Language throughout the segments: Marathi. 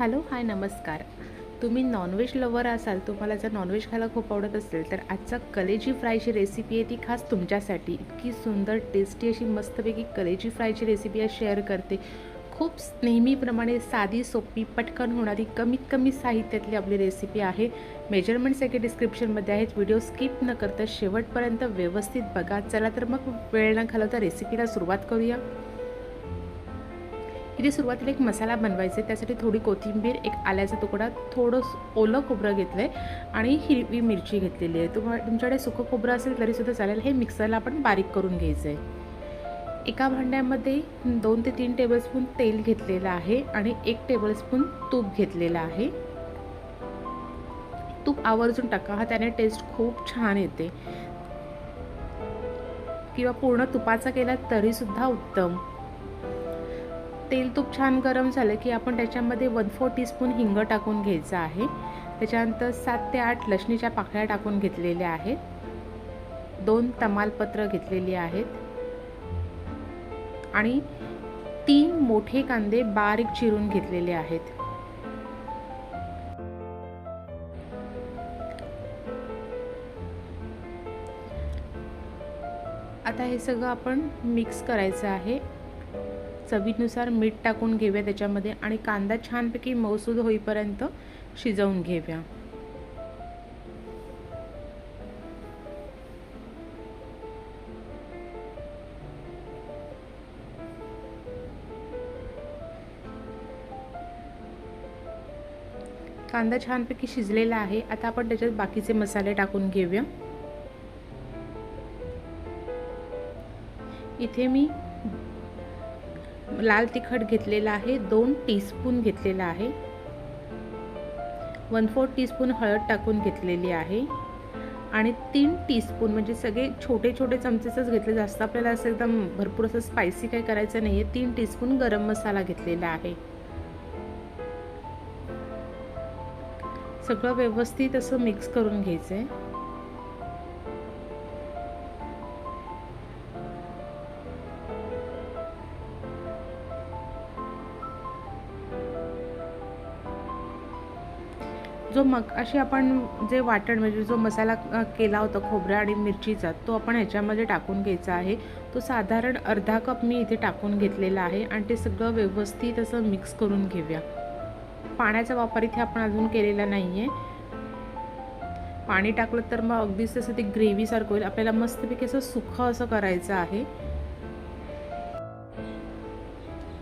हॅलो हाय नमस्कार. तुम्ही नॉनव्हेज लवर असाल तुम्हाला जर नॉनव्हेज खायला खूप आवडत असेल तर आजचा कलेजी फ्रायची रेसिपी आहे ती खास तुमच्यासाठी. इतकी सुंदर टेस्टी अशी मस्तपैकी कलेजी फ्रायची रेसिपी आज शेअर करते. खूप नेहमीप्रमाणे साधी सोपी पटकन होणारी कमीत कमी साहित्यातली आपली रेसिपी आहे. मेजरमेंट सगळे डिस्क्रिप्शनमध्ये आहेत. व्हिडिओ स्किप न करता शेवटपर्यंत व्यवस्थित बघा. चला तर मग वेळ न घालवता रेसिपीला सुरुवात करूया. इथे सुरुवातीला एक मसाला बनवायचा आहे त्यासाठी थोडी कोथिंबीर एक आल्याचा तुकडा थोडं ओलं खोबरं घेतलं आहे आणि हिरवी मिरची घेतलेली आहे. तुम्हा तुमच्याकडे सुकं खोबरं असेल तरीसुद्धा चालेल. हे मिक्सरला आपण बारीक करून घ्यायचं आहे एका भांड्यामध्ये दोन ते तीन टेबलस्पून तेल घेतलेलं आहे आणि एक टेबलस्पून तूप घेतलेलं आहे. तूप आवर्जून टाका. हा त्याने टेस्ट खूप छान येते. किंवा पूर्ण तुपाचा केला तरीसुद्धा उत्तम. तेल तूप छान गरम झालं की आपण त्याच्यामध्ये वन फोर टीस्पून हिंग टाकून घ्यायचं आहे. त्याच्यानंतर सात ते आठ लसणीच्या पाकळ्या टाकून घेतलेल्या आहेत. दोन तमालपत्र घेतलेली आहेत. आणि तीन मोठे कांदे बारीक चिरून घेतलेले आहेत. आता हे सगळं आपण मिक्स करायचं आहे. चवीनुसार मीठ टाकून घेऊया त्याच्यामध्ये आणि कांदा छानपैकी मौसूद होईपर्यंत शिजवून घेऊया. कांदा छानपैकी शिजलेला आहे. आता आपण त्याच्यात बाकीचे मसाले टाकून घेऊया. इथे मी लाल तिखट घेतलेला आहे दोन टीस्पून घेतलेला आहे. वन फोर टीस्पून हळद टाकून घेतलेली आहे. आणि तीन टीस्पून म्हणजे सगळे छोटे छोटे चमचेचंच घेतले. जास्त आपल्याला असं एकदम भरपूर असं स्पायसी काही करायचं नाही आहे तीन टीस्पून गरम मसाला घेतलेला आहे. सगळं व्यवस्थित असं मिक्स करून घ्यायचं आहे जो मग अशी आपण जे वाटण म्हणजे जो मसाला केला होता खोबऱ्या आणि मिरचीचा तो आपण ह्याच्यामध्ये टाकून घ्यायचा आहे. तो साधारण अर्धा कप मी इथे टाकून घेतलेला आहे आणि ते सगळं व्यवस्थित असं मिक्स करून घेऊया. पाण्याचा वापर इथे आपण अजून केलेला नाही आहे पाणी टाकलं तर मग अगदीच तसं ते ग्रेव्हीसारखं होईल. आपल्याला मस्तपैकी असं सुखं असं करायचं आहे.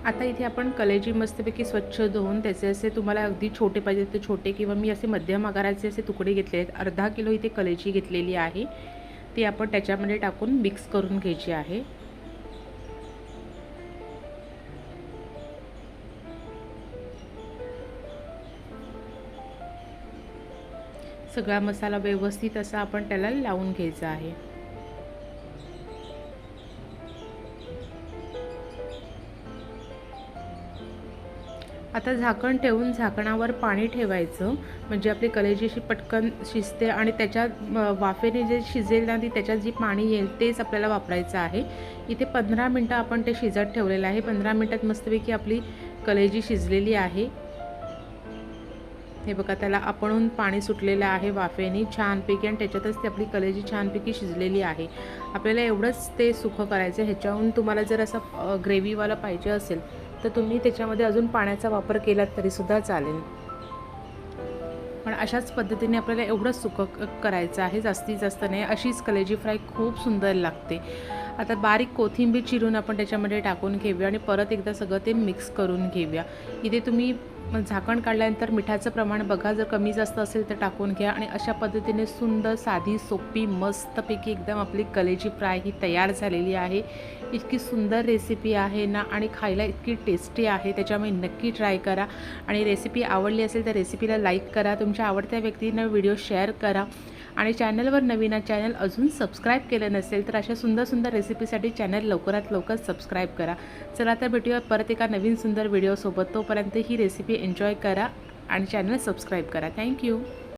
आता इथे आपण कलेजी मस्तपैकी स्वच्छ धुवून त्याचे असे तुम्हाला अगदी छोटे पाहिजे ते छोटे किंवा मी असे मध्यम आकाराचे असे तुकडे घेतले आहेत. अर्धा किलो इथे कलेजी घेतलेली आहे. ती आपण त्याच्यामध्ये टाकून मिक्स करून घ्यायची आहे. सगळा मसाला व्यवस्थित असा आपण त्याला लावून घ्यायचा आहे. आता झाकण ठेवून झाकणावर पाणी ठेवायचं. म्हणजे आपली कलेजी अशी पटकन शिजते आणि त्याच्या वाफेने जे शिजेल ना ती त्याच्यात जी पाणी येईल तेच आपल्याला वापरायचं आहे. इथे पंधरा मिनटं आपण ते शिजत ठेवलेलं आहे. पंधरा मिनटात मस्तपैकी आपली कलेजी शिजलेली आहे. हे बघा त्याला आपणहून पाणी सुटलेलं आहे वाफेने छानपैकी आणि त्याच्यातच ती आपली कलेजी छानपैकी शिजलेली आहे. आपल्याला एवढंच ते सुखं करायचं ह्याच्याहून तुम्हाला जर असं ग्रेव्हीवाला पाहिजे असेल तर तुम्ही त्याच्यामध्ये अजून पाण्याचा वापर केलात तरीसुद्धा चालेल. पण अशाच पद्धतीने आपल्याला एवढंच सुकं करायचं आहे जास्तीत जास्त नाही. अशीच कलेजी फ्राय खूप सुंदर लागते. आता बारीक कोथिंबीर चिरून आपण त्याच्यामध्ये टाकून घेऊया आणि परत एकदा सगळं ते मिक्स करून घेऊया. इथे तुम्ही मग झाकण काढल्यानंतर मिठाचं प्रमाण बघा जर कमी जास्त असेल तर टाकून घ्या आणि अशा पद्धतीने सुंदर साधी सोपी मस्तपैकी एकदम आपली कलेची फ्राय ही तयार झालेली आहे. इतकी सुंदर रेसिपी आहे ना आणि खायला इतकी टेस्टी आहे त्याच्यामुळे नक्की ट्राय करा. आणि रेसिपी आवडली असेल तर रेसिपीला लाईक करा तुमच्या आवडत्या व्यक्तींना व्हिडिओ शेअर करा. आणि चॅनलवर नवीन चॅनल अजून सबस्क्राईब केलं नसेल तर अशा सुंदर सुंदर रेसिपीसाठी चॅनल लवकरात लवकर सबस्क्राईब करा. चला तर भेटूया परत एका नवीन सुंदर व्हिडिओसोबत तोपर्यंत ही रेसिपी एन्जॉय करा आणि चॅनल सबस्क्राईब करा. थँक्यू